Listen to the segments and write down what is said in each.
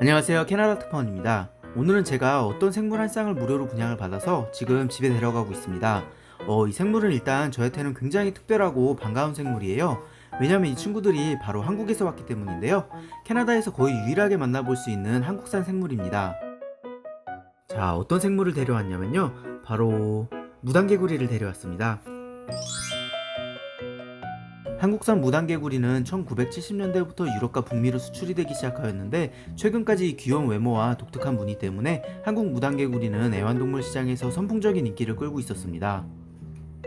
안녕하세요. 캐나다 특파원입니다. 오늘은 제가 어떤 생물 한 쌍을 무료로 분양을 받아서 지금 집에 데려가고 있습니다. 어, 이 생물은 일단 저한테는 굉장히 특별하고 반가운 생물이에요. 왜냐면 이 친구들이 바로 한국에서 왔기 때문인데요. 캐나다에서 거의 유일하게 만나볼 수 있는 한국산 생물입니다. 자 어떤 생물을 데려왔냐면요. 바로 무단개구리를 데려왔습니다 한국산 무단개구리는 1970년대부터 유럽과 북미로 수출이 되기 시작하였는데 최근까지 이 귀여운 외모와 독특한 무늬 때문에 한국 무단개구리는 애완동물 시장에서 선풍적인 인기를 끌고 있었습니다.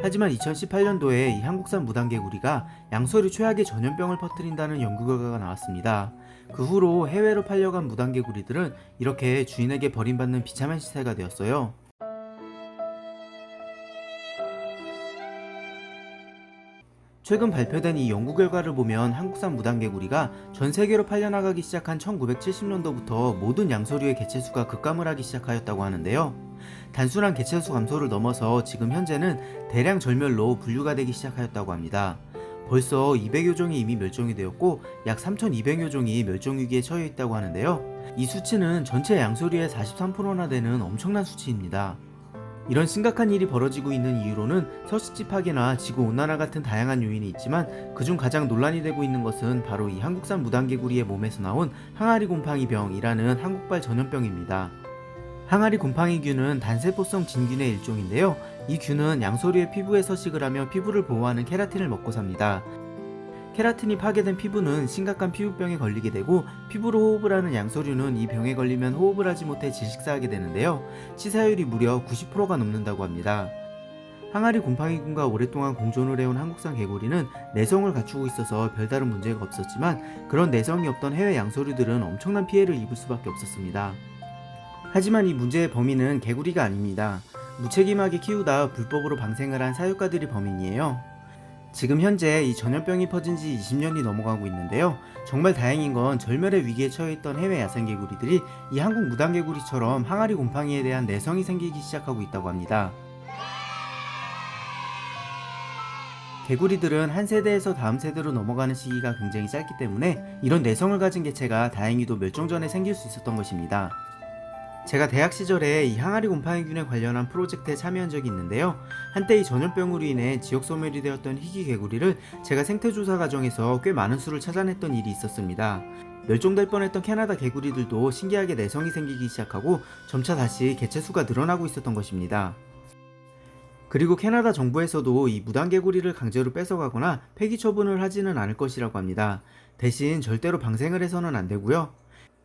하지만 2018년도에 이 한국산 무단개구리가 양서류 최악의 전염병을 퍼뜨린다는 연구 결과가 나왔습니다. 그 후로 해외로 팔려간 무단개구리들은 이렇게 주인에게 버림받는 비참한 시세가 되었어요. 최근 발표된 이 연구 결과를 보면 한국산 무단개구리가 전 세계로 팔려나가기 시작한 1970년도부터 모든 양서류의 개체수가 급감을 하기 시작하였다고 하는데요. 단순한 개체수 감소를 넘어서 지금 현재는 대량 절멸로 분류가 되기 시작하였다고 합니다. 벌써 200여 종이 이미 멸종이 되었고 약 3,200여 종이 멸종 위기에 처해 있다고 하는데요. 이 수치는 전체 양서류의 43%나 되는 엄청난 수치입니다. 이런 심각한 일이 벌어지고 있는 이유로는 서식지 파괴나 지구 온난화 같은 다양한 요인이 있지만 그중 가장 논란이 되고 있는 것은 바로 이 한국산 무단개구리의 몸에서 나온 항아리 곰팡이 병이라는 한국발 전염병입니다. 항아리 곰팡이균은 단세포성 진균의 일종인데요. 이 균은 양서류의 피부에 서식을 하며 피부를 보호하는 케라틴을 먹고 삽니다. 케라틴이 파괴된 피부는 심각한 피부병에 걸리게 되고 피부로 호흡을 하는 양서류는 이 병에 걸리면 호흡을 하지 못해 질식사하게 되는데요. 치사율이 무려 90%가 넘는다고 합니다. 항아리 곰팡이균과 오랫동안 공존을 해온 한국산 개구리는 내성을 갖추고 있어서 별다른 문제가 없었지만 그런 내성이 없던 해외 양서류들은 엄청난 피해를 입을 수밖에 없었습니다. 하지만 이 문제의 범인은 개구리가 아닙니다. 무책임하게 키우다 불법으로 방생을 한 사육가들이 범인이에요. 지금 현재 이 전염병이 퍼진 지 20년이 넘어가고 있는데요. 정말 다행인 건 절멸의 위기에 처해 있던 해외 야생개구리들이 이 한국 무단개구리처럼 항아리 곰팡이에 대한 내성이 생기기 시작하고 있다고 합니다. 개구리들은 한 세대에서 다음 세대로 넘어가는 시기가 굉장히 짧기 때문에 이런 내성을 가진 개체가 다행히도 멸종 전에 생길 수 있었던 것입니다. 제가 대학 시절에 이 항아리 곰팡이균에 관련한 프로젝트에 참여한 적이 있는데요. 한때 이 전염병으로 인해 지역 소멸이 되었던 희귀 개구리를 제가 생태조사 과정에서 꽤 많은 수를 찾아냈던 일이 있었습니다. 멸종될 뻔했던 캐나다 개구리들도 신기하게 내성이 생기기 시작하고 점차 다시 개체 수가 늘어나고 있었던 것입니다. 그리고 캐나다 정부에서도 이 무단 개구리를 강제로 뺏어가거나 폐기 처분을 하지는 않을 것이라고 합니다. 대신 절대로 방생을 해서는 안 되고요.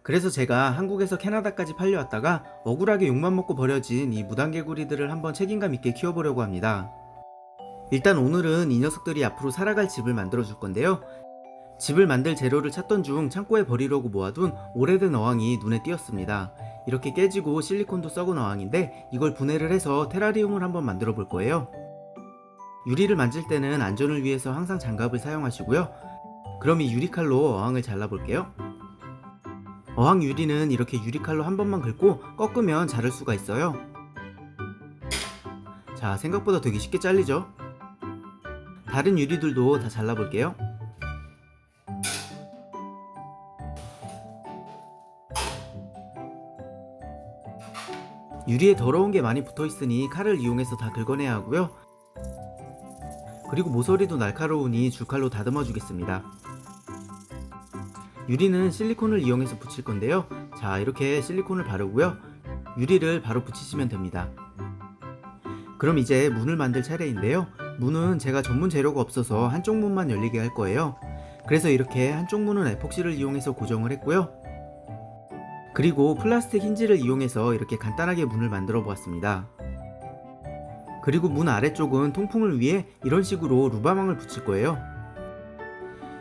그래서 제가 한국에서 캐나다까지 팔려왔다가 억울하게 욕만 먹고 버려진 이 무단개구리들을 한번 책임감 있게 키워보려고 합니다. 일단 오늘은 이 녀석들이 앞으로 살아갈 집을 만들어 줄 건데요. 집을 만들 재료를 찾던 중 창고에 버리려고 모아둔 오래된 어항이 눈에 띄었습니다. 이렇게 깨지고 실리콘도 썩은 어항인데 이걸 분해를 해서 테라리움을 한번 만들어 볼 거예요. 유리를 만질 때는 안전을 위해서 항상 장갑을 사용하시고요. 그럼 이 유리칼로 어항을 잘라볼게요. 어항 유리는 이렇게 유리칼로 한 번만 긁고 꺾으면 자를 수가 있어요. 자, 생각보다 되게 쉽게 잘리죠? 다른 유리들도 다 잘라볼게요. 유리에 더러운 게 많이 붙어 있으니 칼을 이용해서 다 긁어내야 하고요. 그리고 모서리도 날카로우니 줄칼로 다듬어 주겠습니다. 유리는 실리콘을 이용해서 붙일 건데요. 자, 이렇게 실리콘을 바르고요. 유리를 바로 붙이시면 됩니다. 그럼 이제 문을 만들 차례인데요. 문은 제가 전문 재료가 없어서 한쪽 문만 열리게 할 거예요. 그래서 이렇게 한쪽 문은 에폭시를 이용해서 고정을 했고요. 그리고 플라스틱 힌지를 이용해서 이렇게 간단하게 문을 만들어 보았습니다. 그리고 문 아래쪽은 통풍을 위해 이런 식으로 루바망을 붙일 거예요.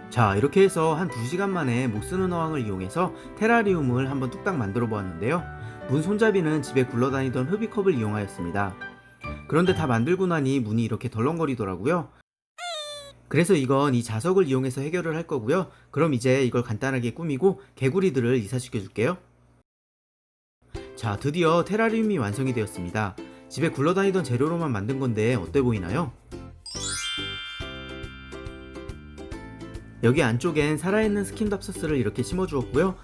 자 이렇게 해서 한 2시간 만에 못쓰는 어항을 이용해서 테라리움을 한번 뚝딱 만들어 보았는데요. 문 손잡이는 집에 굴러다니던 흡입컵을 이용하였습니다. 그런데 다 만들고 나니 문이 이렇게 덜렁거리더라고요. 그래서 이건 이 자석을 이용해서 해결을 할 거고요. 그럼 이제 이걸 간단하게 꾸미고 개구리들을 이사시켜 줄게요. 자 드디어 테라리움이 완성이 되었습니다. 집에 굴러다니던 재료로만 만든 건데 어때 보이나요? 여기 안쪽엔 살아있는 스킨답서스를 이렇게 심어주었고요.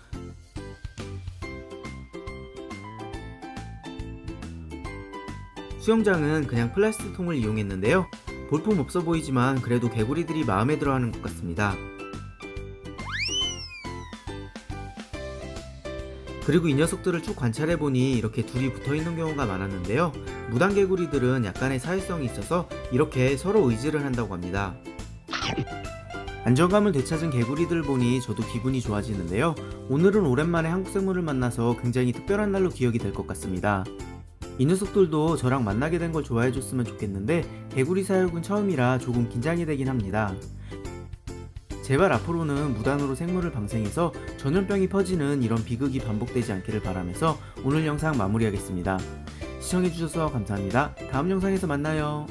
수영장은 그냥 플라스틱 통을 이용했는데요. 볼품 없어 보이지만 그래도 개구리들이 마음에 들어 하는 것 같습니다. 그리고 이 녀석들을 쭉 관찰해보니 이렇게 둘이 붙어 있는 경우가 많았는데요. 무단개구리들은 약간의 사회성이 있어서 이렇게 서로 의지를 한다고 합니다. 안정감을 되찾은 개구리들을 보니 저도 기분이 좋아지는데요. 오늘은 오랜만에 한국 생물을 만나서 굉장히 특별한 날로 기억이 될 것 같습니다. 이 녀석들도 저랑 만나게 된 걸 좋아해줬으면 좋겠는데 개구리 사육은 처음이라 조금 긴장이 되긴 합니다. 제발 앞으로는 무단으로 생물을 방생해서 전염병이 퍼지는 이런 비극이 반복되지 않기를 바라면서 오늘 영상 마무리하겠습니다. 시청해주셔서 감사합니다. 다음 영상에서 만나요.